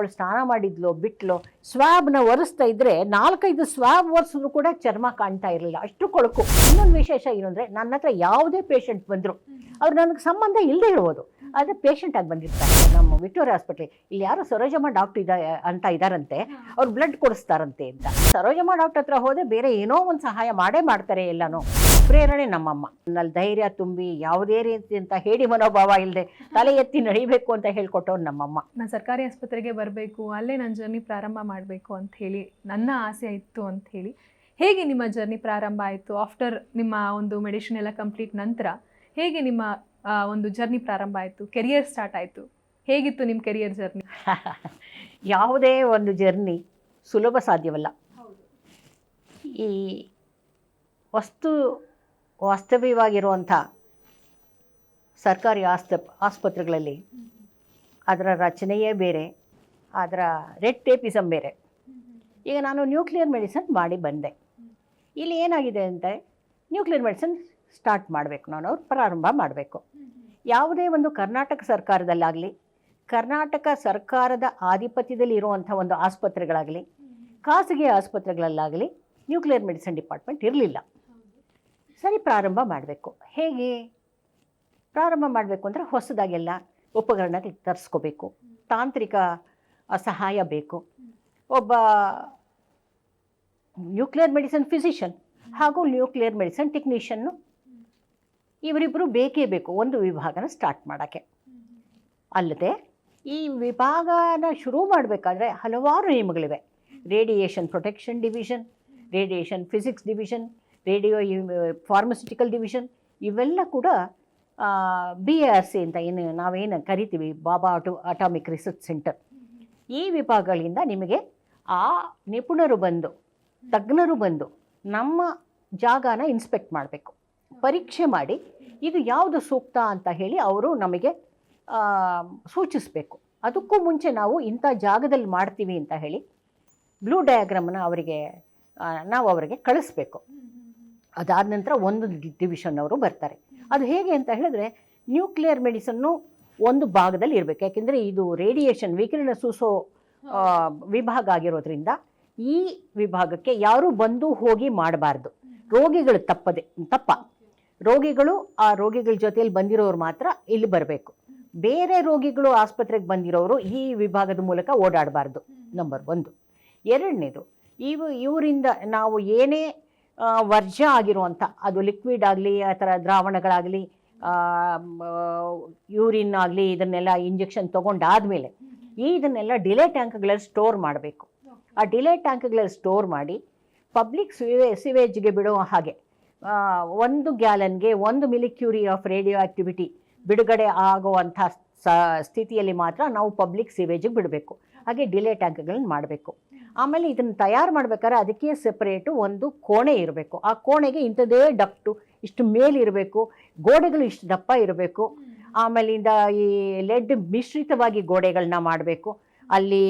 ಅವಳು ಸ್ನಾನ ಮಾಡಿದ್ಲು ಬಿಟ್ಲು ಸ್ವಾಬ್ನ ಒರೆಸ್ತಾ ಇದ್ರೆ ನಾಲ್ಕೈದು ಸ್ವಾಬ್ ಒರೆಸಿದ್ರು ಕೂಡ ಚರ್ಮ ಕಾಣ್ತಾ ಇರಲಿಲ್ಲ. ಅಷ್ಟು ಕೊಳಕು. ಇನ್ನೊಂದು ವಿಶೇಷ ಏನು ಅಂದರೆ ನನ್ನ ಹತ್ರ ಯಾವುದೇ ಪೇಷಂಟ್ ಬಂದರು ಅವ್ರು ನನಗೆ ಸಂಬಂಧ ಇಲ್ಲದೆ ಇರ್ಬೋದು. ಆದರೆ ಪೇಷಂಟ್ ಆಗಿ ಬಂದಿರ್ತಾರೆ. ನಮ್ಮ ವಿಕ್ಟೋರಿಯಾ ಹಾಸ್ಪಿಟ್ಲ್ ಇಲ್ಲಿ ಯಾರೋ ಸರೋಜಮ್ಮ ಡಾಕ್ಟರ್ ಇದ ಅಂತ ಇದ್ದಾರಂತೆ ಅವ್ರು ಬ್ಲಡ್ ಕೊಡಿಸ್ತಾರಂತೆ ಅಂತ. ಸರೋಜಮ್ಮ ಡಾಕ್ಟರ್ ಹತ್ರ ಹೋದ್ರೆ ಬೇರೆ ಏನೋ ಒಂದು ಸಹಾಯ ಮಾಡೇ ಮಾಡ್ತಾರೆ ಎಲ್ಲಾನು. ಪ್ರೇರಣೆ ನಮ್ಮಮ್ಮ. ನಲ್ಲಿ ಧೈರ್ಯ ತುಂಬಿ ಯಾವುದೇ ರೀತಿ ಅಂತ ಹೇಳಿ ಮನೋಭಾವ ಇಲ್ಲದೆ ತಲೆ ಎತ್ತಿ ನಡಿಬೇಕು ಅಂತ ಹೇಳ್ಕೊಟ್ಟವ್ರು ನಮ್ಮಮ್ಮ. ನಾನು ಸರ್ಕಾರಿ ಆಸ್ಪತ್ರೆಗೆ ಬರಬೇಕು ಅಲ್ಲೇ ನನ್ನ ಜರ್ನಿ ಪ್ರಾರಂಭ ಮಾಡಬೇಕು ಅಂತ ಹೇಳಿ, ನನ್ನ ಆಸೆ ಇತ್ತು ಅಂತ ಹೇಳಿ, ಹೇಗೆ ನಿಮ್ಮ ಜರ್ನಿ ಪ್ರಾರಂಭ ಆಯಿತು ಆಫ್ಟರ್ ನಿಮ್ಮ ಒಂದು ಮೆಡಿಷನ್ ಎಲ್ಲ ಕಂಪ್ಲೀಟ್ ನಂತರ, ಹೇಗೆ ನಿಮ್ಮ ಒಂದು ಜರ್ನಿ ಪ್ರಾರಂಭ ಆಯಿತು ಕೆರಿಯರ್ ಸ್ಟಾರ್ಟ್ ಆಯಿತು, ಹೇಗಿತ್ತು ನಿಮ್ಮ ಕೆರಿಯರ್ ಜರ್ನಿ ಯಾವುದೇ ಒಂದು ಜರ್ನಿ ಸುಲಭ ಸಾಧ್ಯವಲ್ಲ. ಈ ವಸ್ತು, ವಾಸ್ತವ್ಯವಾಗಿರುವಂಥ ಸರ್ಕಾರಿ ಆಸ್ತ, ಆಸ್ಪತ್ರೆಗಳಲ್ಲಿ ಅದರ ರಚನೆಯೇ ಬೇರೆ. ಅದರ ರೆಡ್ ಟೇಪಿಸಮ್ ಬೇರೆ. ಈಗ ನಾನು ನ್ಯೂಕ್ಲಿಯರ್ ಮೆಡಿಸನ್ ಮಾಡಿ ಬಂದೆ. ಇಲ್ಲಿ ಏನಾಗಿದೆ ಅಂತ, ನ್ಯೂಕ್ಲಿಯರ್ ಮೆಡಿಸನ್ ಸ್ಟಾರ್ಟ್ ಮಾಡಬೇಕು ನಾನು, ಅವ್ರು ಪ್ರಾರಂಭ ಮಾಡಬೇಕು. ಯಾವುದೇ ಒಂದು ಕರ್ನಾಟಕ ಸರ್ಕಾರದಲ್ಲಾಗಲಿ, ಕರ್ನಾಟಕ ಸರ್ಕಾರದ ಆಧಿಪತ್ಯದಲ್ಲಿ ಇರುವಂಥ ಒಂದು ಆಸ್ಪತ್ರೆಗಳಾಗಲಿ, ಖಾಸಗಿ ಆಸ್ಪತ್ರೆಗಳಲ್ಲಾಗಲಿ ನ್ಯೂಕ್ಲಿಯರ್ ಮೆಡಿಸನ್ ಡಿಪಾರ್ಟ್ಮೆಂಟ್ ಇರಲಿಲ್ಲ. ಸರಿ, ಪ್ರಾರಂಭ ಮಾಡಬೇಕು. ಹೇಗೆ? ಪ್ರಾರಂಭ ಮಾಡಬೇಕು ಅಂದರೆ ಹೊಸದಾಗೆಲ್ಲ ಉಪಕರಣ ತರಿಸ್ಕೋಬೇಕು. ತಾಂತ್ರಿಕ ಸಹಾಯ ಬೇಕು. ಒಬ್ಬ ನ್ಯೂಕ್ಲಿಯರ್ ಮೆಡಿಸಿನ್ ಫಿಸಿಷಿಯನ್ ಹಾಗೂ ನ್ಯೂಕ್ಲಿಯರ್ ಮೆಡಿಸಿನ್ ಟೆಕ್ನಿಷಿಯನ್ನು ಇವರಿಬ್ಬರು ಬೇಕೇ ಬೇಕು ಒಂದು ವಿಭಾಗನ ಸ್ಟಾರ್ಟ್ ಮಾಡೋಕ್ಕೆ. ಅಲ್ಲದೆ ಈ ವಿಭಾಗನ ಶುರು ಮಾಡಬೇಕಾದ್ರೆ ಹಲವಾರು ನಿಯಮಗಳಿವೆ. Radiation protection division, radiation physics division, radio pharmaceutical division ಇವೆಲ್ಲ ಕೂಡ ಬಿ ಎ ಆರ್ ಸಿ ಅಂತ ಏನು ನಾವೇನು ಕರಿತೀವಿ, Bhabha auto atomic research centre. ಈ ವಿಭಾಗಗಳಿಂದ ನಿಮಗೆ ಆ ನಿಪುಣರು ಬಂದು, ತಜ್ಞರು ಬಂದು ನಮ್ಮ ಜಾಗನ ಇನ್ಸ್ಪೆಕ್ಟ್ ಮಾಡಬೇಕು. ಪರೀಕ್ಷೆ ಮಾಡಿ ಇದು ಯಾವುದು ಸೂಕ್ತ ಅಂತ ಹೇಳಿ ಅವರು ನಮಗೆ ಸೂಚಿಸಬೇಕು. ಅದಕ್ಕೂ ಮುಂಚೆ ನಾವು ಇಂಥ ಜಾಗದಲ್ಲಿ ಮಾಡ್ತೀವಿ ಅಂತ ಹೇಳಿ ಬ್ಲೂ ಡಯಾಗ್ರಾಮನ್ನ ಅವರಿಗೆ ನಾವು ಅವರಿಗೆ ಕಳಿಸ್ಬೇಕು. ಅದಾದ ನಂತರ ಒಂದು ಡಿವಿಷನ್ ಅವರು ಬರ್ತಾರೆ. ಅದು ಹೇಗೆ ಅಂತ ಹೇಳಿದ್ರೆ ನ್ಯೂಕ್ಲಿಯರ್ ಮೆಡಿಸನ್ನು ಒಂದು ಭಾಗದಲ್ಲಿ ಇರಬೇಕು. ಯಾಕೆಂದರೆ ಇದು ರೇಡಿಯೇಷನ್ ವಿಕಿರಣ ಸೂಸೋ ವಿಭಾಗ ಆಗಿರೋದ್ರಿಂದ ಈ ವಿಭಾಗಕ್ಕೆ ಯಾರೂ ಬಂದು ಹೋಗಿ ಮಾಡಬಾರ್ದು. ರೋಗಿಗಳು ತಪ್ಪದೆ ತಪ್ಪ. ರೋಗಿಗಳು ಆ ರೋಗಿಗಳ ಜೊತೆಯಲ್ಲಿ ಬಂದಿರೋರು ಮಾತ್ರ ಇಲ್ಲಿ ಬರಬೇಕು. ಬೇರೆ ರೋಗಿಗಳು ಆಸ್ಪತ್ರೆಗೆ ಬಂದಿರೋರು ಈ ವಿಭಾಗದ ಮೂಲಕ ಓಡಾಡಬಾರ್ದು. ನಂಬರ್ ಒಂದು. ಎರಡನೇದು ಇವು ಇವರಿಂದ ನಾವು ಏನೇ ವರ್ಜ ವರ್ಜ್ಯ ಆಗಿರುವಂಥ ಅದು ಲಿಕ್ವಿಡ್ ಆಗಲಿ ಆ ಥರ ದ್ರಾವಣಗಳಾಗಲಿ ಯೂರಿನ್ ಆಗಲಿ ಇದನ್ನೆಲ್ಲ ಇಂಜೆಕ್ಷನ್ ತೊಗೊಂಡಾದಮೇಲೆ ಈ ಇದನ್ನೆಲ್ಲ ಡಿಲೇ ಟ್ಯಾಂಕ್ಗಳಲ್ಲಿ ಸ್ಟೋರ್ ಮಾಡಬೇಕು. ಆ ಡಿಲೇ ಟ್ಯಾಂಕ್ಗಳಲ್ಲಿ ಸ್ಟೋರ್ ಮಾಡಿ ಪಬ್ಲಿಕ್ ಸಿವೆ, ಸಿವೇಜ್ಗೆ ಬಿಡೋ ಹಾಗೆ ಒಂದು ಗ್ಯಾಲನ್ಗೆ ಒಂದು ಮಿಲಿಕ್ಯೂರಿ ಆಫ್ ರೇಡಿಯೋ ಆಕ್ಟಿವಿಟಿ ಬಿಡುಗಡೆ ಆಗುವಂಥ ಸ್ಥಿತಿಯಲ್ಲಿ ಮಾತ್ರ ನಾವು ಪಬ್ಲಿಕ್ ಸಿವೇಜಿಗೆ ಬಿಡಬೇಕು. ಹಾಗೆ ಡಿಲೇ ಟ್ಯಾಂಕ್ಗಳನ್ನ ಮಾಡಬೇಕು. ಆಮೇಲೆ ಇದನ್ನು ತಯಾರು ಮಾಡ್ಬೇಕಾದ್ರೆ ಅದಕ್ಕೆ ಸೆಪರೇಟು ಒಂದು ಕೋಣೆ ಇರಬೇಕು. ಆ ಕೋಣೆಗೆ ಇಂಥದ್ದೇ ಡಕ್ಟು ಇಷ್ಟು ಮೇಲಿರಬೇಕು ಗೋಡೆಗಳು ಇಷ್ಟು ದಪ್ಪ ಇರಬೇಕು ಆಮೇಲಿಂದ ಈ ಲೆಡ್ ಮಿಶ್ರಿತವಾಗಿ ಗೋಡೆಗಳನ್ನ ಮಾಡಬೇಕು. ಅಲ್ಲಿ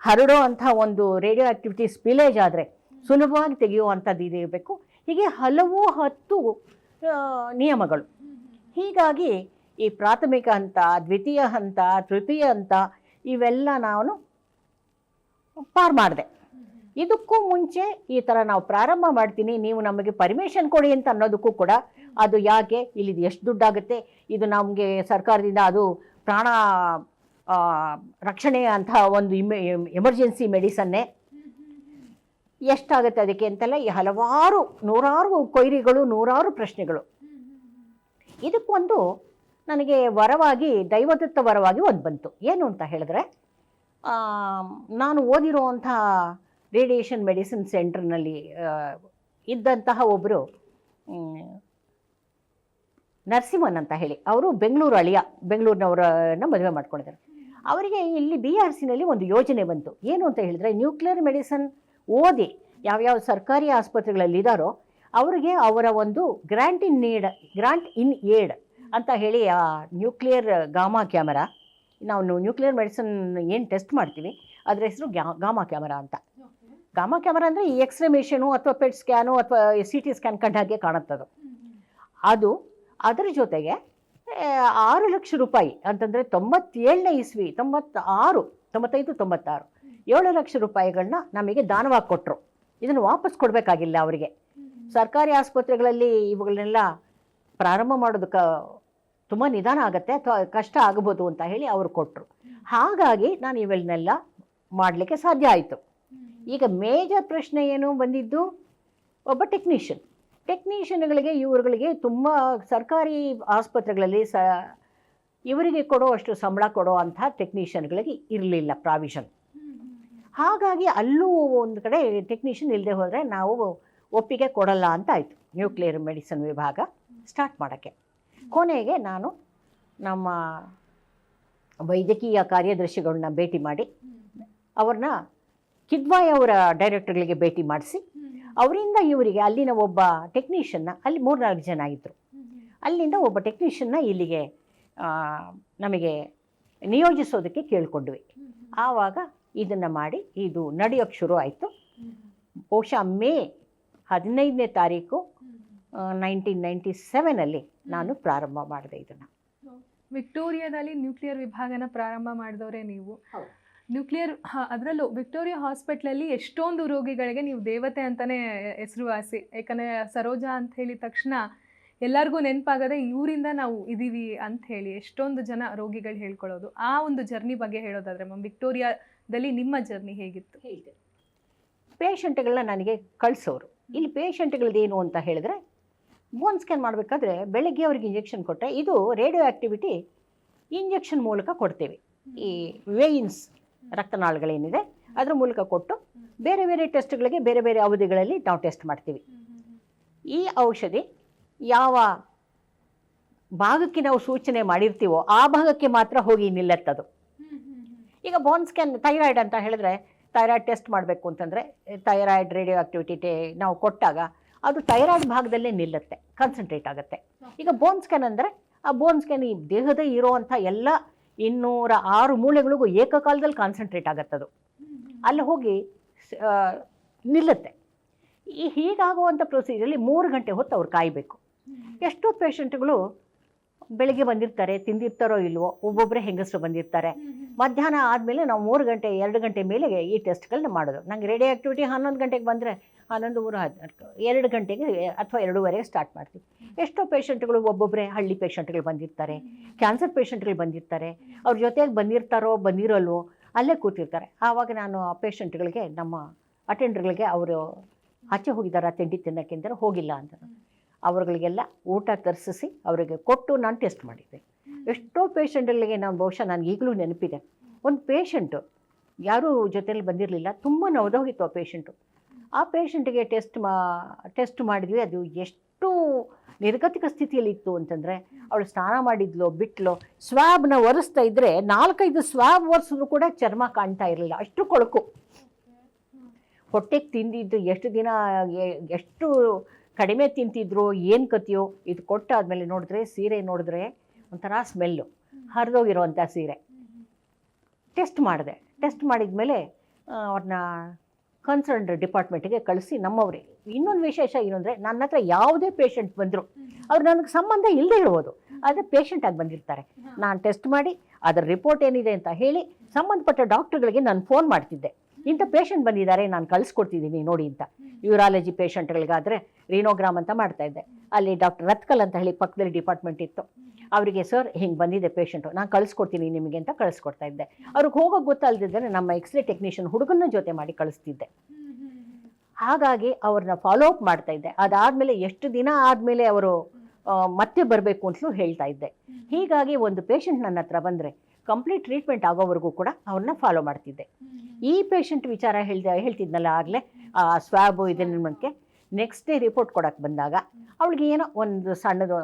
ಹರಡೋ ಅಂಥ ಒಂದು ರೇಡಿಯೋ ಆಕ್ಟಿವಿಟಿ ಸ್ಪಿಲೇಜ್ ಆದರೆ ಸುಲಭವಾಗಿ ತೆಗೆಯುವಂಥದ್ದು ಇದು ಇರಬೇಕು. ಹೀಗೆ ಹಲವು ಹತ್ತು ನಿಯಮಗಳು. ಹೀಗಾಗಿ ಈ ಪ್ರಾಥಮಿಕ ಹಂತ ದ್ವಿತೀಯ ಹಂತ ತೃತೀಯ ಹಂತ ಇವೆಲ್ಲ ನಾನು ಪಾರ್ ಮಾಡಿದೆ. ಇದಕ್ಕೂ ಮುಂಚೆ ಈ ಥರ ನಾವು ಪ್ರಾರಂಭ ಮಾಡ್ತೀನಿ. ನೀವು ನಮಗೆ ಪರ್ಮಿಷನ್ ಕೊಡಿ ಅಂತ ಅನ್ನೋದಕ್ಕೂ ಕೂಡ ಅದು ಯಾಕೆ? ಇಲ್ಲಿ ಎಷ್ಟು ದುಡ್ಡಾಗುತ್ತೆ? ಇದು ನಮಗೆ ಸರ್ಕಾರದಿಂದ ಅದು ಪ್ರಾಣ ರಕ್ಷಣೆ ಅಂತ ಒಂದು ಎಮರ್ಜೆನ್ಸಿ ಮೆಡಿಸನ್ನೇ. ಎಷ್ಟಾಗುತ್ತೆ ಅದಕ್ಕೆ ಅಂತೆಲ್ಲ ಈ ಹಲವಾರು, ನೂರಾರು ಕೊಯ್ರಿಗಳು, ನೂರಾರು ಪ್ರಶ್ನೆಗಳು. ಇದಕ್ಕೊಂದು ನನಗೆ ವರವಾಗಿ, ದೈವದತ್ತ ವರವಾಗಿ ಒಂದು ಬಂತು. ಏನು ಅಂತ ಹೇಳಿದ್ರೆ ನಾನು ಓದಿರುವಂಥ ರೇಡಿಯೇಷನ್ ಮೆಡಿಸಿನ್ ಸೆಂಟರ್ನಲ್ಲಿ ಇದ್ದಂತಹ ಒಬ್ಬರು ನರಸಿಂಹನ್ ಅಂತ ಹೇಳಿ, ಅವರು ಬೆಂಗಳೂರು ಅಳಿಯ, ಬೆಂಗಳೂರಿನವರನ್ನ ಮದುವೆ ಮಾಡ್ಕೊಂಡಿದ್ದಾರೆ. ಅವರಿಗೆ ಇಲ್ಲಿ ಬಿ ಆರ್ ಸಿನಲ್ಲಿ ಒಂದು ಯೋಜನೆ ಬಂತು. ಏನು ಅಂತ ಹೇಳಿದರೆ, ನ್ಯೂಕ್ಲಿಯರ್ ಮೆಡಿಸನ್ ಓದಿ ಯಾವ್ಯಾವ ಸರ್ಕಾರಿ ಆಸ್ಪತ್ರೆಗಳಲ್ಲಿ ಇದ್ದಾರೋ ಅವರಿಗೆ ಅವರ ಒಂದು grant in need, grant in aid ಅಂತ ಹೇಳಿ, ಆ, ನ್ಯೂಕ್ಲಿಯರ್ ಗಾಮಾ ಕ್ಯಾಮರಾ, ನಾವು ನ್ಯೂಕ್ಲಿಯರ್ ಮೆಡಿಸನ್ ಏನು ಟೆಸ್ಟ್ ಮಾಡ್ತೀವಿ, ಅದರ ಹೆಸರು ಗ್ಯಾ, ಗಾಮಾ ಕ್ಯಾಮರಾ ಅಂತ. ಗಾಮಾ ಕ್ಯಾಮರಾ ಅಂದರೆ ಈ ಎಕ್ಸ್ರೇ ಮಿಷನು ಅಥವಾ ಪೆಟ್ ಸ್ಕ್ಯಾನು ಅಥವಾ ಸಿ ಟಿ ಸ್ಕ್ಯಾನ್ ಕಂಡ ಹಾಗೆ ಕಾಣುತ್ತದು. ಅದು ಅದರ ಜೊತೆಗೆ ಆರು ಲಕ್ಷ ರೂಪಾಯಿ ಅಂತಂದರೆ ತೊಂಬತ್ತೇಳನೇ ಇಸ್ವಿ, ತೊಂಬತ್ತಾರು, ತೊಂಬತ್ತೈದು, ತೊಂಬತ್ತಾರು, ಏಳು ಲಕ್ಷ ರೂಪಾಯಿಗಳನ್ನ ನಮಗೆ ದಾನವಾಗಿ ಕೊಟ್ಟರು ಇದನ್ನು ವಾಪಸ್ ಕೊಡಬೇಕಾಗಿಲ್ಲ ಅವರಿಗೆ. ಸರ್ಕಾರಿ ಆಸ್ಪತ್ರೆಗಳಲ್ಲಿ ಇವುಗಳನ್ನೆಲ್ಲ ಪ್ರಾರಂಭ ಮಾಡೋದು ಕ ತುಂಬ ನಿಧಾನ ಆಗುತ್ತೆ, ಅಥವಾ ಕಷ್ಟ ಆಗಬಹುದು ಅಂತ ಹೇಳಿ ಅವರು ಕೊಟ್ಟರು ಹಾಗಾಗಿ ನಾನು ಇವೆಲ್ಲನೆಲ್ಲ ಮಾಡಲಿಕ್ಕೆ ಸಾಧ್ಯ ಆಯಿತು. ಈಗ ಮೇಜರ್ ಪ್ರಶ್ನೆ ಏನು ಬಂದಿದ್ದು? ಒಬ್ಬ ಟೆಕ್ನಿಷಿಯನ್ ಟೆಕ್ನಿಷಿಯನ್ಗಳಿಗೆ ಇವರುಗಳಿಗೆ ತುಂಬ ಸರ್ಕಾರಿ ಆಸ್ಪತ್ರೆಗಳಲ್ಲಿ ಸ, ಇವರಿಗೆ ಕೊಡೋ ಅಷ್ಟು ಸಂಬಳ ಕೊಡೋ ಅಂಥ ಟೆಕ್ನಿಷಿಯನ್ಗಳಿಗೆ ಇರಲಿಲ್ಲ ಪ್ರಾವಿಷನ್ ಹಾಗಾಗಿ ಅಲ್ಲೂ ಒಂದು ಕಡೆ ಟೆಕ್ನಿಷಿಯನ್ ಇಲ್ಲದೆ ಹೋದರೆ ನಾವು ಒಪ್ಪಿಗೆ ಕೊಡಲ್ಲ ಅಂತ ಆಯಿತು. ನ್ಯೂಕ್ಲಿಯರ್ ಮೆಡಿಸಿನ್ ವಿಭಾಗ ಸ್ಟಾರ್ಟ್ ಮಾಡೋಕ್ಕೆ. ಕೊನೆಗೆ ನಾನು ನಮ್ಮ ವೈದ್ಯಕೀಯ ಕಾರ್ಯದರ್ಶಿಗಳನ್ನ ಭೇಟಿ ಮಾಡಿ, ಅವ್ರನ್ನ ಕಿದ್ವಾಯ್ ಅವರ ಡೈರೆಕ್ಟರ್ಗಳಿಗೆ ಭೇಟಿ ಮಾಡಿಸಿ ಅವರಿಂದ ಇವರಿಗೆ ಅಲ್ಲಿನ ಒಬ್ಬ ಟೆಕ್ನಿಷಿಯನ್ನ ಅಲ್ಲಿ ಮೂರ್ನಾಲ್ಕು ಜನ ಇದ್ದರು ಅಲ್ಲಿಂದ ಒಬ್ಬ ಟೆಕ್ನಿಷಿಯನ್ನ ಇಲ್ಲಿಗೆ ನಮಗೆ ನಿಯೋಜಿಸೋದಕ್ಕೆ ಕೇಳಿಕೊಂಡ್ವಿ. ಆವಾಗ ಇದನ್ನು ಮಾಡಿ ಇದು ನಡೆಯೋಕ್ಕೆ ಶುರು ಆಯಿತು. ಬಹುಶಃ ಮೇ ಹದಿನೈದನೇ ತಾರೀಕು ನೈನ್ಟೀನ್ ನೈಂಟಿ ಸೆವೆನಲ್ಲಿ ನಾನು ಪ್ರಾರಂಭ ಮಾಡಿದೆ ಇದನ್ನು. ವಿಕ್ಟೋರಿಯಾದಲ್ಲಿ ನ್ಯೂಕ್ಲಿಯರ್ ವಿಭಾಗನ ಪ್ರಾರಂಭ ಮಾಡಿದವರೇ ನೀವು. ನ್ಯೂಕ್ಲಿಯರ್ ಅದರಲ್ಲೂ ವಿಕ್ಟೋರಿಯಾ ಹಾಸ್ಪಿಟ್ಲಲ್ಲಿ ಎಷ್ಟೊಂದು ರೋಗಿಗಳಿಗೆ ನೀವು ದೇವತೆ ಅಂತಲೇ ಹೆಸರುವಾಸಿ ಯಾಕಂದರೆ ಸರೋಜಾ ಅಂತ ಹೇಳಿದ ತಕ್ಷಣ ಎಲ್ಲರಿಗೂ ನೆನಪಾಗದೆ ಇವರಿಂದ ನಾವು ಇದ್ದೀವಿ ಅಂತ ಹೇಳಿ ಎಷ್ಟೊಂದು ಜನ ರೋಗಿಗಳು ಹೇಳ್ಕೊಳ್ಳೋದು. ಆ ಒಂದು ಜರ್ನಿ ಬಗ್ಗೆ ಹೇಳೋದಾದ್ರೆ ಮ್ಯಾಮ್ ವಿಕ್ಟೋರಿಯಾದಲ್ಲಿ ನಿಮ್ಮ ಜರ್ನಿ ಹೇಗಿತ್ತು? ಹೇಳ್ತೇನೆ. ಪೇಷಂಟ್ಗಳನ್ನ ನನಗೆ ಕಳಿಸೋರು. ಇಲ್ಲಿ ಪೇಷಂಟ್ಗಳದ್ದು ಏನು ಅಂತ ಹೇಳಿದ್ರೆ ಬೋನ್ ಸ್ಕ್ಯಾನ್ ಮಾಡಬೇಕಾದ್ರೆ ಬೆಳಗ್ಗೆ ಅವ್ರಿಗೆ ಇಂಜೆಕ್ಷನ್ ಕೊಟ್ಟರೆ ಇದು ರೇಡಿಯೋ ಆ್ಯಕ್ಟಿವಿಟಿ ಇಂಜೆಕ್ಷನ್ ಮೂಲಕ ಕೊಡ್ತೇವೆ. ಈ ವೇಯಿನ್ಸ್ ರಕ್ತನಾಳಗಳೇನಿದೆ, ಅದ್ರ ಮೂಲಕ ಕೊಟ್ಟು ಬೇರೆ ಬೇರೆ ಟೆಸ್ಟ್ಗಳಿಗೆ ಬೇರೆ ಬೇರೆ ಅವಧಿಗಳಲ್ಲಿ ನಾವು ಟೆಸ್ಟ್ ಮಾಡ್ತೀವಿ. ಈ ಔಷಧಿ ಯಾವ ಭಾಗಕ್ಕೆ ನಾವು ಸೂಚನೆ ಮಾಡಿರ್ತೀವೋ ಆ ಭಾಗಕ್ಕೆ ಮಾತ್ರ ಹೋಗಿ ನಿಲ್ಲತ್ತದು. ಈಗ ಬೋನ್ ಸ್ಕ್ಯಾನ್ ಥೈರಾಯ್ಡ್ ಅಂತ ಹೇಳಿದ್ರೆ ಥೈರಾಯ್ಡ್ ಟೆಸ್ಟ್ ಮಾಡಬೇಕು ಅಂತಂದರೆ ಥೈರಾಯ್ಡ್ ರೇಡಿಯೋ ಆಕ್ಟಿವಿಟಿ ನಾವು ಕೊಟ್ಟಾಗ ಅದು ಥೈರಾಯ್ಡ್ ಭಾಗದಲ್ಲೇ ನಿಲ್ಲುತ್ತೆ ಕಾನ್ಸಂಟ್ರೇಟ್ ಆಗುತ್ತೆ. ಈಗ ಬೋನ್ ಸ್ಕ್ಯಾನ್ ಅಂದರೆ ಆ ಬೋನ್ ಸ್ಕ್ಯಾನ್ ಈ ದೇಹದ ಇರೋವಂಥ ಎಲ್ಲ ಇನ್ನೂರ ಆರು ಮೂಳೆಗಳಿಗೂ ಏಕಕಾಲದಲ್ಲಿ ಕಾನ್ಸಂಟ್ರೇಟ್ ಆಗತ್ತದು. ಅಲ್ಲಿ ಹೋಗಿ ನಿಲ್ಲುತ್ತೆ. ಈ ಹೀಗಾಗುವಂಥ ಪ್ರೊಸೀಜರಲ್ಲಿ ಮೂರು ಗಂಟೆ ಹೊತ್ತು ಅವ್ರು ಕಾಯಬೇಕು. ಎಷ್ಟೋ ಪೇಷಂಟ್ಗಳು ಬೆಳಿಗ್ಗೆ ಬಂದಿರ್ತಾರೆ, ತಿಂದಿರ್ತಾರೋ ಇಲ್ವೋ ಒಬ್ಬೊಬ್ಬರೇ ಹೆಂಗಸರು ಬಂದಿರ್ತಾರೆ. ಮಧ್ಯಾಹ್ನ ಆದಮೇಲೆ ನಾವು ಮೂರು ಗಂಟೆ, ಎರಡು ಗಂಟೆ ಮೇಲೆ ಈ ಟೆಸ್ಟ್ಗಳನ್ನ ಮಾಡೋದು. ನಂಗೆ ರೇಡಿಯೋ ಆ್ಯಕ್ಟಿವಿಟಿ ಹನ್ನೊಂದು ಗಂಟೆಗೆ ಬಂದರೆ ಹನ್ನೊಂದು ಮೂರು ಹದಿನಾಲ್ಕು ಎರಡು ಗಂಟೆಗೆ, ಅಥವಾ ಎರಡೂವರೆಗೆ ಸ್ಟಾರ್ಟ್ ಮಾಡ್ತೀವಿ. ಎಷ್ಟೋ ಪೇಷಂಟ್ಗಳು ಒಬ್ಬೊಬ್ಬರೇ ಹಳ್ಳಿ ಪೇಷಂಟ್ಗಳು ಬಂದಿರ್ತಾರೆ ಕ್ಯಾನ್ಸರ್ ಪೇಷಂಟ್ಗಳು ಬಂದಿರ್ತಾರೆ. ಅವ್ರ ಜೊತೆಗೆ ಬಂದಿರ್ತಾರೋ, ಬಂದಿರಲ್ವೋ, ಅಲ್ಲೇ ಕೂತಿರ್ತಾರೆ. ಆವಾಗ ನಾನು ಆ ಪೇಷಂಟ್ಗಳಿಗೆ ನಮ್ಮ ಅಟೆಂಡರ್ಗಳಿಗೆ ಅವರು ಆಚೆ ಹೋಗಿದ್ದಾರೆ ತಿಂಡಿ ತಿನ್ನೋಕ್ಕೆ ಅಂದರೆ ಹೋಗಿಲ್ಲ ಅಂತ. ಅವ್ರುಗಳಿಗೆಲ್ಲ ಊಟ ತರಿಸಿಸಿ ಅವರಿಗೆ ಕೊಟ್ಟು ನಾನು ಟೆಸ್ಟ್ ಮಾಡಿದ್ದೆ. ಎಷ್ಟೋ ಪೇಷಂಟ್ಗಳಿಗೆ ನಾನು ಬಹುಶಃ ನನಗೆ ಈಗಲೂ ನೆನಪಿದೆ. ಒಂದು ಪೇಷಂಟು ಯಾರೂ ಜೊತೆಯಲ್ಲಿ ಬಂದಿರಲಿಲ್ಲ, ತುಂಬ ನೋದೋಗಿತ್ತು ಆ ಪೇಷಂಟು ಆ ಪೇಷಂಟ್ಗೆ ಟೆಸ್ಟ್ ಮಾ ಟೆಸ್ಟ್ ಮಾಡಿದ್ವಿ. ಅದು ಎಷ್ಟು ನಿರ್ಗತಿಕ ಸ್ಥಿತಿಯಲ್ಲಿ ಇತ್ತು ಅಂತಂದರೆ, ಅವಳು ಸ್ನಾನ ಮಾಡಿದ್ಲು, ಬಿಟ್ಲು ಸ್ವಾಬ್ನ ಒರೆಸ್ತಾ ಇದ್ದರೆ ನಾಲ್ಕೈದು ಸ್ವಾಬ್ ಒರೆಸಿದ್ರು ಕೂಡ ಚರ್ಮ ಕಾಣ್ತಾ ಇರಲಿಲ್ಲ. ಅಷ್ಟು ಕೊಳಕು. ಹೊಟ್ಟೆಗೆ ತಿಂದಿದ್ದು ಎಷ್ಟು ದಿನ ಎಷ್ಟು ಕಡಿಮೆ ತಿಂತಿದ್ರು, ಏನು ಕತಿಯೋ, ಇದು ಕೊಟ್ಟಾದಮೇಲೆ ನೋಡಿದ್ರೆ, ಸೀರೆ ನೋಡಿದ್ರೆ ಒಂಥರ ಸ್ಮೆಲ್ಲು ಹರಿದೋಗಿರೋವಂಥ ಸೀರೆ. ಟೆಸ್ಟ್ ಮಾಡಿದೆ. ಟೆಸ್ಟ್ ಮಾಡಿದ ಮೇಲೆ ಅವ್ರನ್ನ ಕನ್ಸರ್ನ್ಡ್ ಡಿಪಾರ್ಟ್ಮೆಂಟ್ಗೆ ಕಳಿಸಿ ನಮ್ಮವರೇ. ಇನ್ನೊಂದು ವಿಶೇಷ ಏನು ಅಂದರೆ ನನ್ನ ಹತ್ರ ಯಾವುದೇ ಪೇಷಂಟ್ ಬಂದರು, ಅವ್ರು ನನಗೆ ಸಂಬಂಧ ಇಲ್ಲದೆ ಇರ್ಬೋದು, ಆದರೆ ಪೇಷಂಟಾಗಿ ಬಂದಿರ್ತಾರೆ. ನಾನು ಟೆಸ್ಟ್ ಮಾಡಿ, ಅದರ ರಿಪೋರ್ಟ್ ಏನಿದೆ ಅಂತ ಹೇಳಿ ಸಂಬಂಧಪಟ್ಟ ಡಾಕ್ಟ್ರುಗಳಿಗೆ ನಾನು ಫೋನ್ ಮಾಡ್ತಿದ್ದೆ. ಇಂಥ ಪೇಷಂಟ್ ಬಂದಿದ್ದಾರೆ, ನಾನು ಕಳಿಸ್ಕೊಡ್ತಿದ್ದೀನಿ ನೋಡಿ ಅಂತ. ಯೂರಾಲಜಿ ಪೇಷಂಟ್ಗಳಿಗಾದರೆ ರೀನೋಗ್ರಾಮ್ ಅಂತ ಮಾಡ್ತಾ ಇದ್ದೆ. ಅಲ್ಲಿ ಡಾಕ್ಟರ್ ರತ್ಕಲ್ ಅಂತ ಹೇಳಿ ಪಕ್ಕದಲ್ಲಿ ಡಿಪಾರ್ಟ್ಮೆಂಟ್ ಇತ್ತು. ಅವರಿಗೆ, ಸರ್, ಹಿಂಗೆ ಬಂದಿದೆ ಪೇಷಂಟು ನಾನು ಕಳಿಸ್ಕೊಡ್ತೀನಿ ನಿಮಗೆ ಅಂತ ಕಳಿಸ್ಕೊಡ್ತಾ ಇದ್ದೆ. ಅವ್ರಿಗೆ ಹೋಗೋಕೆ ಗೊತ್ತಲ್ದಿದ್ದರೆ ನಮ್ಮ ಎಕ್ಸ್ರೇ ಟೆಕ್ನಿಷಿಯನ್ ಹುಡುಗನ ಜೊತೆ ಮಾಡಿ ಕಳಿಸ್ತಿದ್ದೆ. ಹಾಗಾಗಿ ಅವ್ರನ್ನ ಫಾಲೋ ಅಪ್ ಮಾಡ್ತಾ ಇದ್ದೆ. ಅದಾದಮೇಲೆ ಎಷ್ಟು ದಿನ ಆದಮೇಲೆ ಅವರು ಮತ್ತೆ ಬರಬೇಕು ಅಂತಲೂ ಹೇಳ್ತಾ ಇದ್ದೆ. ಹೀಗಾಗಿ ಒಂದು ಪೇಷಂಟ್ ನನ್ನ ಹತ್ರ ಬಂದರೆ ಕಂಪ್ಲೀಟ್ ಟ್ರೀಟ್ಮೆಂಟ್ ಆಗೋವರೆಗೂ ಕೂಡ ಅವ್ರನ್ನ ಫಾಲೋ ಮಾಡ್ತಿದ್ದೆ. ಈ ಪೇಷಂಟ್ ವಿಚಾರ ಹೇಳ್ದೆ, ಹೇಳ್ತಿದ್ನಲ್ಲ ಆಗಲೇ ಇದೆ మనಕ್ಕೆ ನೆಕ್ಸ್ಟ್ ಡೇ ರಿಪೋರ್ಟ್ ಕೊಡೋಕ್ಕೆ ಬಂದಾಗ ಅವಳಿಗೆ ಏನೋ ಒಂದು ಸಣ್ಣದು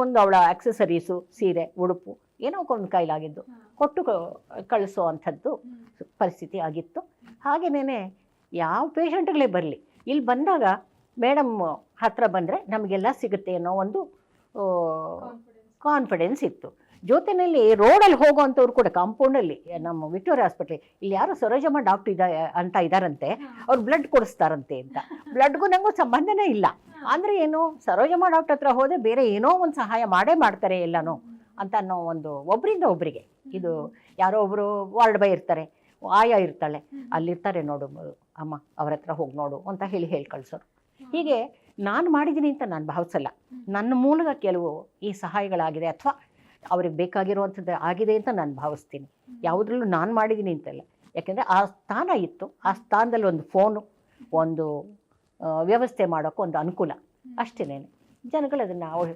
ಒಂದು ಅವಳ ಆಕ್ಸೆಸರೀಸು ಸೀರೆ ಉಡುಪು ಏನೋ ಒಂದು ಕೈಲಾಗಿದ್ದು ಕೊಟ್ಟು ಕಳಿಸೋ ಅಂಥದ್ದು ಪರಿಸ್ಥಿತಿ ಆಗಿತ್ತು. ಹಾಗೆಯೇ ಯಾವ ಪೇಷಂಟ್ಗಳೇ ಬರಲಿ ಇಲ್ಲಿ ಬಂದಾಗ ಮೇಡಮ್ ಹತ್ತಿರ ಬಂದರೆ ನಮಗೆಲ್ಲ ಸಿಗುತ್ತೆ ಅನ್ನೋ ಒಂದು ಕಾನ್ಫಿಡೆನ್ಸ್ ಇತ್ತು. ಜೊತೆಯಲ್ಲಿ ರೋಡಲ್ಲಿ ಹೋಗುವಂಥವ್ರು ಕೂಡ ಕಾಂಪೌಂಡಲ್ಲಿ ನಮ್ಮ ವಿಕ್ಟೋರಿಯಾ ಹಾಸ್ಪಿಟ್ಲಿ ಇಲ್ಲಿ ಯಾರೋ ಸರೋಜಮ್ಮ ಡಾಕ್ಟರ್ ಇದ ಅಂತ ಇದ್ದಾರಂತೆ ಅವ್ರು ಬ್ಲಡ್ ಕೊಡಿಸ್ತಾರಂತೆ ಅಂತ. ಬ್ಲಡ್ಗೂ ನಂಗೂ ಸಂಬಂಧನೇ ಇಲ್ಲ. ಅಂದರೆ ಏನು ಸರೋಜಮ್ಮ ಡಾಕ್ಟರ್ ಹತ್ರ ಹೋದರೆ ಬೇರೆ ಏನೋ ಒಂದು ಸಹಾಯ ಮಾಡೇ ಮಾಡ್ತಾರೆ ಎಲ್ಲನೂ ಅಂತ ಅನ್ನೋ ಒಂದು ಒಬ್ಬರಿಂದ ಒಬ್ಬರಿಗೆ ಇದು ಯಾರೋ ಒಬ್ಬರು ವಾರ್ಡ್ ಬೈ ಇರ್ತಾರೆ ಆಯ ಇರ್ತಾಳೆ. ಅಲ್ಲಿರ್ತಾರೆ ನೋಡು ಅಮ್ಮ ಅವ್ರ ಹತ್ರ ಹೋಗಿ ನೋಡು ಅಂತ ಹೇಳಿ ಹೇಳಿ ಕಳಿಸೋರು ಹೀಗೆ ನಾನು ಮಾಡಿದ್ದೀನಿ ಅಂತ ನಾನು ಭಾವಿಸಲ್ಲ. ನನ್ನ ಮೂಲಕ ಕೆಲವು ಈ ಸಹಾಯಗಳಾಗಿದೆ ಅಥವಾ ಅವ್ರಿಗೆ ಬೇಕಾಗಿರುವಂಥದ್ದು ಆಗಿದೆ ಅಂತ ನಾನು ಭಾವಿಸ್ತೀನಿ. ಯಾವುದ್ರಲ್ಲೂ ನಾನು ಮಾಡಿದ್ದೀನಿ ಅಂತಲ್ಲ. ಯಾಕೆಂದರೆ ಆ ಸ್ಥಾನ ಇತ್ತು. ಆ ಸ್ಥಾನದಲ್ಲಿ ಒಂದು ಫೋನು ಒಂದು ವ್ಯವಸ್ಥೆ ಮಾಡೋಕ್ಕೆ ಒಂದು ಅನುಕೂಲ. ಅಷ್ಟೇನೆ ಜನಗಳು ಅದನ್ನು ಅವ್ರು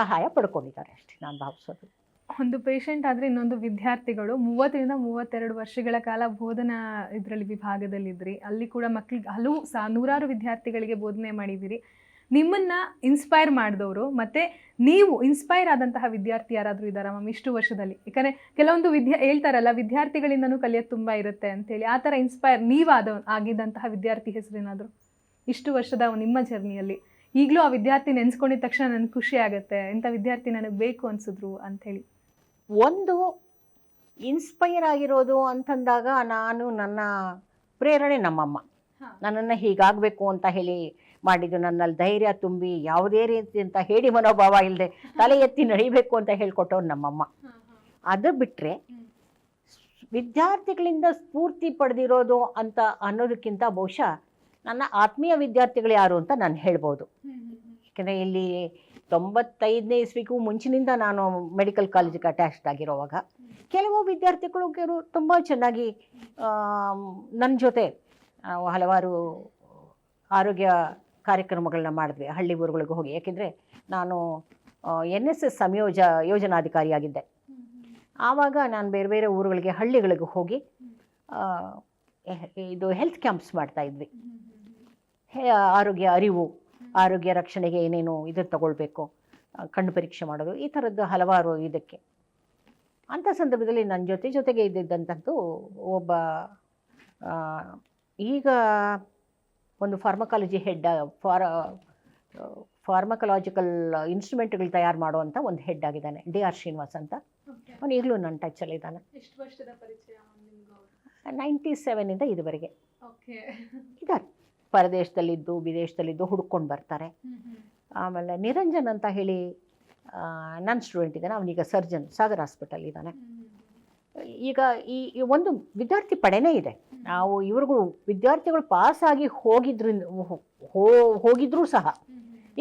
ಸಹಾಯ ಪಡ್ಕೊಂಡಿದ್ದಾರೆ ಅಷ್ಟೇ ನಾನು ಭಾವಿಸೋದು. ಒಂದು ಪೇಷಂಟ್ ಆದರೆ ಇನ್ನೊಂದು ವಿದ್ಯಾರ್ಥಿಗಳು ಮೂವತ್ತರಿಂದ ಮೂವತ್ತೆರಡು ವರ್ಷಗಳ ಕಾಲ ಬೋಧನಾ ಇದರಲ್ಲಿ ವಿಭಾಗದಲ್ಲಿದ್ರಿ. ಅಲ್ಲಿ ಕೂಡ ಮಕ್ಕಳಿಗೆ ಹಲವು ಸಾ ನೂರಾರು ವಿದ್ಯಾರ್ಥಿಗಳಿಗೆ ಬೋಧನೆ ಮಾಡಿದ್ದೀರಿ. ನಿಮ್ಮನ್ನ ಇನ್ಸ್ಪೈರ್ ಮಾಡಿದವರು ಮತ್ತು ನೀವು ಇನ್ಸ್ಪೈರ್ ಆದಂತಹ ವಿದ್ಯಾರ್ಥಿ ಯಾರಾದರೂ ಇದ್ದಾರಾ ಮ್ಯಾಮ್ ಇಷ್ಟು ವರ್ಷದಲ್ಲಿ? ಯಾಕಂದರೆ ಕೆಲವೊಂದು ವಿದ್ಯಾ ಹೇಳ್ತಾರಲ್ಲ ವಿದ್ಯಾರ್ಥಿಗಳಿಂದನೂ ಕಲಿಯೋದು ತುಂಬ ಇರುತ್ತೆ ಅಂತೇಳಿ. ಆ ಥರ ಇನ್ಸ್ಪೈರ್ ನೀವಾದ ಆಗಿದ್ದಂತಹ ವಿದ್ಯಾರ್ಥಿ ಹೆಸರೇನಾದರೂ? ಇಷ್ಟು ವರ್ಷದ ನಿಮ್ಮ ಜರ್ನಿಯಲ್ಲಿ. ಈಗಲೂ ಆ ವಿದ್ಯಾರ್ಥಿ ನೆನೆಸ್ಕೊಂಡಿದ ತಕ್ಷಣ ನನಗೆ ಖುಷಿ ಆಗುತ್ತೆ ಇಂಥ ವಿದ್ಯಾರ್ಥಿ ನನಗೆ ಬೇಕು ಅನಿಸಿದ್ರು ಅಂಥೇಳಿ ಒಂದು ಇನ್ಸ್ಪೈರ್ ಆಗಿರೋದು ಅಂತಂದಾಗ ನಾನು ನನ್ನ ಪ್ರೇರಣೆ ನಮ್ಮಮ್ಮ. ನನ್ನನ್ನು ಹೀಗಾಗಬೇಕು ಅಂತ ಹೇಳಿ ಮಾಡಿದ್ದು ನನ್ನಲ್ಲಿ ಧೈರ್ಯ ತುಂಬಿ ಯಾವುದೇ ರೀತಿ ಅಂತ ಹೇಳಿ ಮನೋಭಾವ ಇಲ್ಲದೆ ತಲೆ ಎತ್ತಿ ನಡಿಬೇಕು ಅಂತ ಹೇಳ್ಕೊಟ್ಟವ್ರು ನಮ್ಮಮ್ಮ. ಅದು ಬಿಟ್ಟರೆ ವಿದ್ಯಾರ್ಥಿಗಳಿಂದ ಸ್ಫೂರ್ತಿ ಪಡೆದಿರೋದು ಅಂತ ಅನ್ನೋದಕ್ಕಿಂತ ಬಹುಶಃ ನನ್ನ ಆತ್ಮೀಯ ವಿದ್ಯಾರ್ಥಿಗಳು ಯಾರು ಅಂತ ನಾನು ಹೇಳ್ಬೋದು. ಯಾಕೆಂದರೆ ಇಲ್ಲಿ ತೊಂಬತ್ತೈದನೇ ಇಸ್ವಿಗೂ ಮುಂಚಿನಿಂದ ನಾನು ಮೆಡಿಕಲ್ ಕಾಲೇಜಿಗೆ ಅಟ್ಯಾಚ್ಡ್ ಆಗಿರೋವಾಗ ಕೆಲವು ವಿದ್ಯಾರ್ಥಿಗಳು ಕೆಲವು ತುಂಬ ಚೆನ್ನಾಗಿ ನನ್ನ ಜೊತೆ ಹಲವಾರು ಆರೋಗ್ಯ ಕಾರ್ಯಕ್ರಮಗಳನ್ನ ಮಾಡಿದ್ವಿ, ಹಳ್ಳಿ ಊರುಗಳಿಗೆ ಹೋಗಿ. ಯಾಕೆಂದರೆ ನಾನು ಎನ್ ಎಸ್ ಎಸ್ ಸಂಯೋಜ, ಯೋಜನಾಧಿಕಾರಿಯಾಗಿದ್ದೆ. ಆವಾಗ ನಾನು ಬೇರೆ ಬೇರೆ ಊರುಗಳಿಗೆ, ಹಳ್ಳಿಗಳಿಗೆ ಹೋಗಿ ಇದು ಹೆಲ್ತ್ ಕ್ಯಾಂಪ್ಸ್ ಮಾಡ್ತಾ ಇದ್ವಿ. ಆರೋಗ್ಯ ಅರಿವು, ಆರೋಗ್ಯ ರಕ್ಷಣೆಗೆ ಏನೇನು ಇದು ತಗೊಳ್ಬೇಕು ಕಣ್ಣು ಪರೀಕ್ಷೆ ಮಾಡೋದು, ಈ ಥರದ್ದು ಹಲವಾರು ಇದಕ್ಕೆ. ಅಂಥ ಸಂದರ್ಭದಲ್ಲಿ ನನ್ನ ಜೊತೆ ಜೊತೆಗೆ ಇದ್ದಿದ್ದಂಥದ್ದು ಒಬ್ಬ ಈಗ ಒಂದು ಫಾರ್ಮಕಾಲಜಿ ಹೆಡ್ ಫಾರ್ ಫಾರ್ಮಕಲಾಜಿಕಲ್ ಇನ್ಸ್ಟ್ರೂಮೆಂಟ್ಗಳು ತಯಾರು ಮಾಡುವಂಥ ಒಂದು ಹೆಡ್ ಆಗಿದ್ದಾನೆ ಡಿ ಆರ್ ಶ್ರೀನಿವಾಸ್ ಅಂತ. ಅವನು ಈಗಲೂ ನನ್ನ ಟಚ್ಚಲ್ಲಿದ್ದಾನೆ ನೈಂಟಿ ಸೆವೆನಿಂದ ಇದುವರೆಗೆ. ಇದ್ದಾರೆ ಪರದೇಶದಲ್ಲಿದ್ದು ವಿದೇಶದಲ್ಲಿದ್ದು ಹುಡ್ಕೊಂಡು ಬರ್ತಾರೆ. ಆಮೇಲೆ ನಿರಂಜನ್ ಅಂತ ಹೇಳಿ ನನ್ನ ಸ್ಟೂಡೆಂಟ್ ಇದ್ದಾನೆ. ಅವನೀಗ ಸರ್ಜನ್ ಸಾಗರ್ ಹಾಸ್ಪಿಟಲ್ ಇದ್ದಾನೆ. ಈಗ ಈ ಒಂದು ವಿದ್ಯಾರ್ಥಿ ಪಡೆನೇ ಇದೆ. ನಾವು ಇವ್ರಿಗೂ ವಿದ್ಯಾರ್ಥಿಗಳು ಪಾಸ್ ಆಗಿ ಹೋಗಿದ್ರಿಂದ ಹೋಗಿದ್ರು ಹೋಗಿದ್ರೂ ಸಹ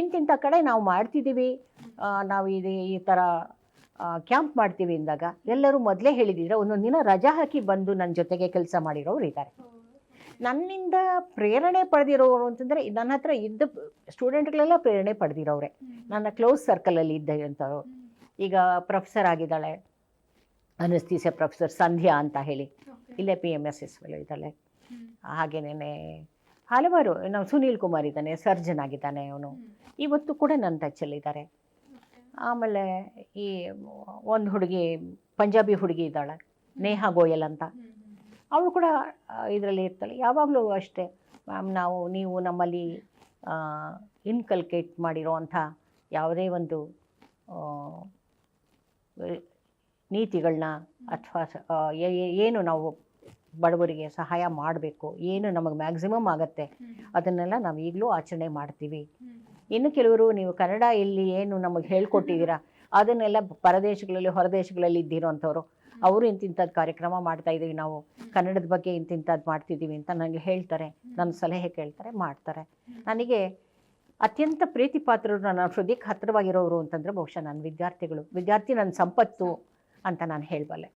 ಇಂತಿಂಥ ಕಡೆ ನಾವು ಮಾಡ್ತಿದ್ದೀವಿ. ನಾವು ಇದು, ಈ ಥರ ಕ್ಯಾಂಪ್ ಮಾಡ್ತೀವಿ ಅಂದಾಗ ಎಲ್ಲರೂ ಮೊದಲೇ ಹೇಳಿದಿದ್ರೆ ಒಂದೊಂದು ದಿನ ರಜಾ ಹಾಕಿ ಬಂದು ನನ್ನ ಜೊತೆಗೆ ಕೆಲಸ ಮಾಡಿರೋರು ಇದ್ದಾರೆ. ನನ್ನಿಂದ ಪ್ರೇರಣೆ ಪಡೆದಿರೋರು ಅಂತಂದರೆ ನನ್ನ ಹತ್ರ ಇದ್ದ ಸ್ಟೂಡೆಂಟ್ಗಳೆಲ್ಲ ಪ್ರೇರಣೆ ಪಡೆದಿರೋರೆ. ನನ್ನ ಕ್ಲೋಸ್ ಸರ್ಕಲಲ್ಲಿ ಇದ್ದಂಥವ್ರು ಈಗ ಪ್ರೊಫೆಸರ್ ಆಗಿದ್ದಾಳೆ ಅನಸ್ತೀಸಿಯ ಪ್ರೊಫೆಸರ್ ಸಂಧ್ಯಾ ಅಂತ ಹೇಳಿ. ಇಲ್ಲೇ ಪಿ ಎಂ ಎಸ್ ಎಸ್ ಇದ್ದಾಳೆ. ಹಾಗೇನೇ ಹಲವಾರು ನಾವು ಸುನೀಲ್ ಕುಮಾರ್ ಇದ್ದಾನೆ ಸರ್ಜನ್ ಆಗಿದ್ದಾನೆ ಅವನು. ಇವತ್ತು ಕೂಡ ನನ್ನ ಟಚ್ಚಲ್ಲಿದ್ದಾರೆ ಆಮೇಲೆ ಈ ಒಂದು ಹುಡುಗಿ ಪಂಜಾಬಿ ಹುಡುಗಿ ಇದ್ದಾಳೆ ನೇಹಾ ಗೋಯಲ್ ಅಂತ. ಅವಳು ಕೂಡ ಇದರಲ್ಲಿ ಇರ್ತಾಳೆ. ಯಾವಾಗಲೂ ಅಷ್ಟೇ ಮ್ಯಾಮ್ ನಾವು ನೀವು ನಮ್ಮಲ್ಲಿ ಇನ್ಕಲ್ಕೇಟ್ ಮಾಡಿರೋ ಅಂಥ ಯಾವುದೇ ಒಂದು ನೀತಿಗಳನ್ನ ಅಥವಾ ಏನು ನಾವು ಬಡವರಿಗೆ ಸಹಾಯ ಮಾಡಬೇಕು ಏನು ನಮಗೆ ಮ್ಯಾಕ್ಸಿಮಮ್ ಆಗುತ್ತೆ ಅದನ್ನೆಲ್ಲ ನಾವು ಈಗಲೂ ಆಚರಣೆ ಮಾಡ್ತೀವಿ. ಇನ್ನು ಕೆಲವರು ನೀವು ಕನ್ನಡ ಇಲ್ಲಿ ಏನು ನಮಗೆ ಹೇಳ್ಕೊಟ್ಟಿದ್ದೀರಾ ಅದನ್ನೆಲ್ಲ ಪರದೇಶಗಳಲ್ಲಿ ಹೊರದೇಶಗಳಲ್ಲಿ ಇದ್ದಿರೋಂಥವ್ರು ಅವರು ಇಂತಿಂಥದ್ದು ಕಾರ್ಯಕ್ರಮ ಮಾಡ್ತಾ ಇದ್ದೀವಿ ನಾವು ಕನ್ನಡದ ಬಗ್ಗೆ ಇಂತಿಂಥದ್ದು ಮಾಡ್ತಿದ್ದೀವಿ ಅಂತ ನನಗೆ ಹೇಳ್ತಾರೆ ನನ್ನ ಸಲಹೆ ಕೇಳ್ತಾರೆ ಮಾಡ್ತಾರೆ. ನನಗೆ ಅತ್ಯಂತ ಪ್ರೀತಿ ಪಾತ್ರರು ನನ್ನ ಹೃದಯಕ್ಕೆ ಹತ್ತಿರವಾಗಿರೋರು ಅಂತಂದರೆ ಬಹುಶಃ ನನ್ನ ವಿದ್ಯಾರ್ಥಿಗಳು. ವಿದ್ಯಾರ್ಥಿ ನನ್ನ ಸಂಪತ್ತು ಅಂತ ನಾನು ಹೇಳಬಲ್ಲೆ.